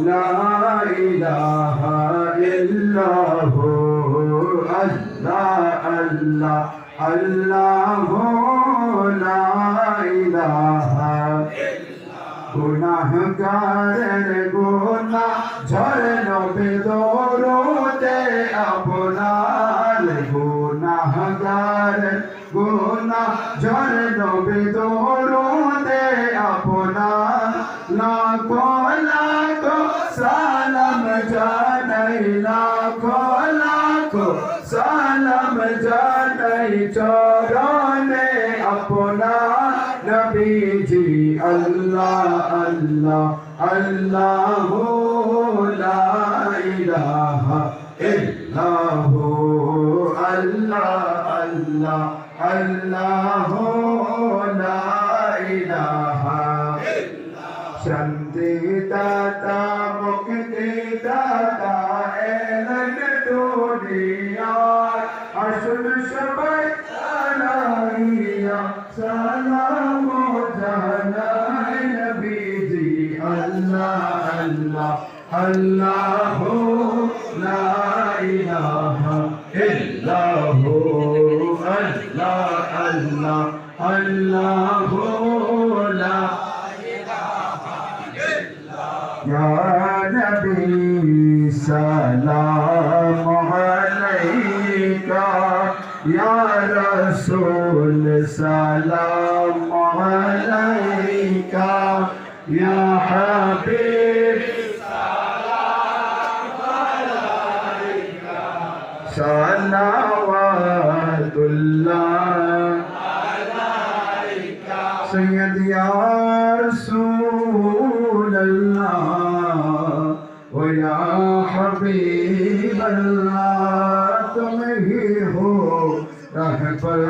لا إله إلا هو الله الله الله لا إله গুনাহগারের গুনা ঝরল বেদরতে আপনার গুনাহগার গুনা ঝরল বেদরতে সালাম জানাই চরণে আপনার নবীজি আল্লাহ আল্লাহ আল্লাহ লা ইলাহা ইল্লাহ আল্লাহ আল্লাহ আল্লাহ লা ইলাহা শান্তি দাতা الله لا إله إلا هو. الله الله الله لا إله إلا يا نبي سلام عليك. يا رسول سلام عليك. يا حبيب صلوات الله سید یا رسول اللہ۔ و یا حبیب اللہ۔ تم ہی ہو۔ رہبر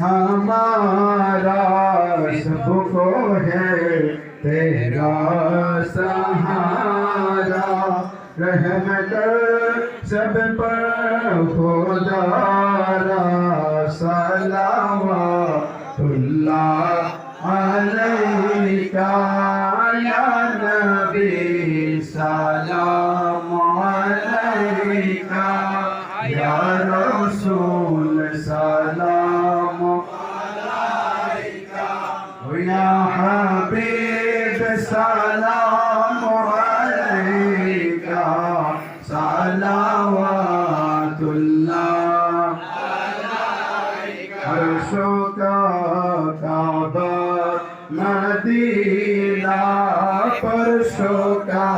ہمارا سب کو ہے تیرا سہارا۔ رحمت سب پر خدارا سلامة الله عليك يا نبي سلام عليك يا رسول سلام عليك يا حبيب سلام عليك سلام শোকা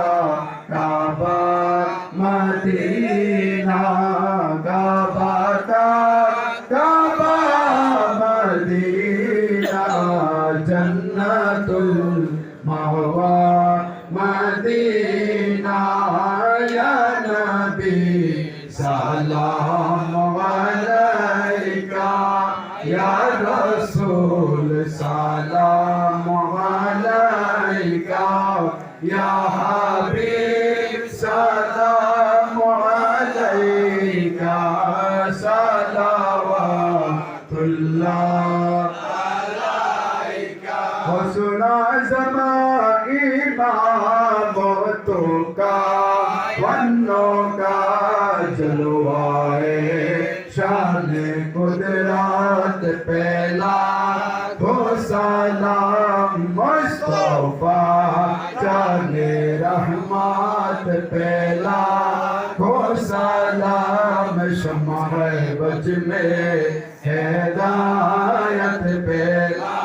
Kaaba Medina, Kaaba Kaaba Medina, জন্নাতুল মাওয়া, মদিনা, ইয়া নবী, সালাম আলাইকা, ইয়া রাসূল, সালাম یا حبیب سلام علیکہ صلوات اللہ حسنا زمائی محبتوں کا ونوں کا جلوائے شان قدرات پہلا رحمت پہلا ہو، سلام شمع بج میں ہدایت پہلا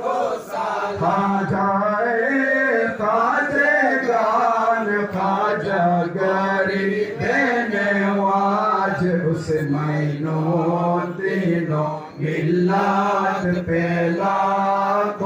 کو سلام خواجائے خواجے گان خواجہ گری، دینے واج، اس مینوں دینوں ملات پہلا کو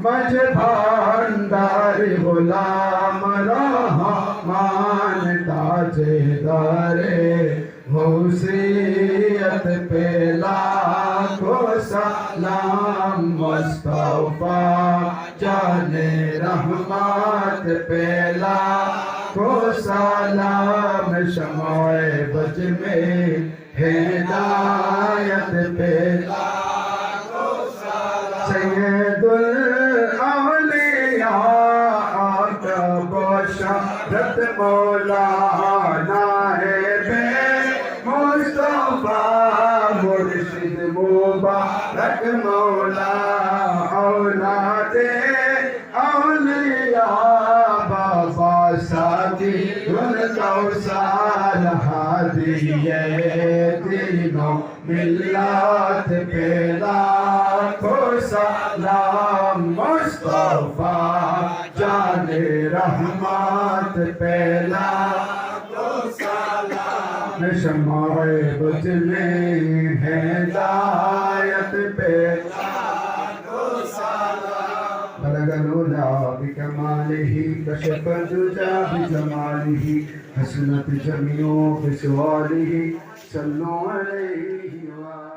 بھانڈار غلام رحمان تاجدارے حسیت پہ لاکھوں سلام مصطفیٰ جان رحمت پہ لاکھوں سلام شمع بج میں ہدایت پہ سید الاولیاء مصطفیٰ مرشد مبارک مولا اولاد اولیاء بابا ساتھی، ان کوثر ہادی تینوں ملت پہ لاکھوں سلام مصطفیٰ، جان رحمت پہ شمع بج میں ہدایت پہ۔ بلغ العلا بكماله كشف الدجى بجماله حسنت جميع بسواله صلوا علیہ وآلہ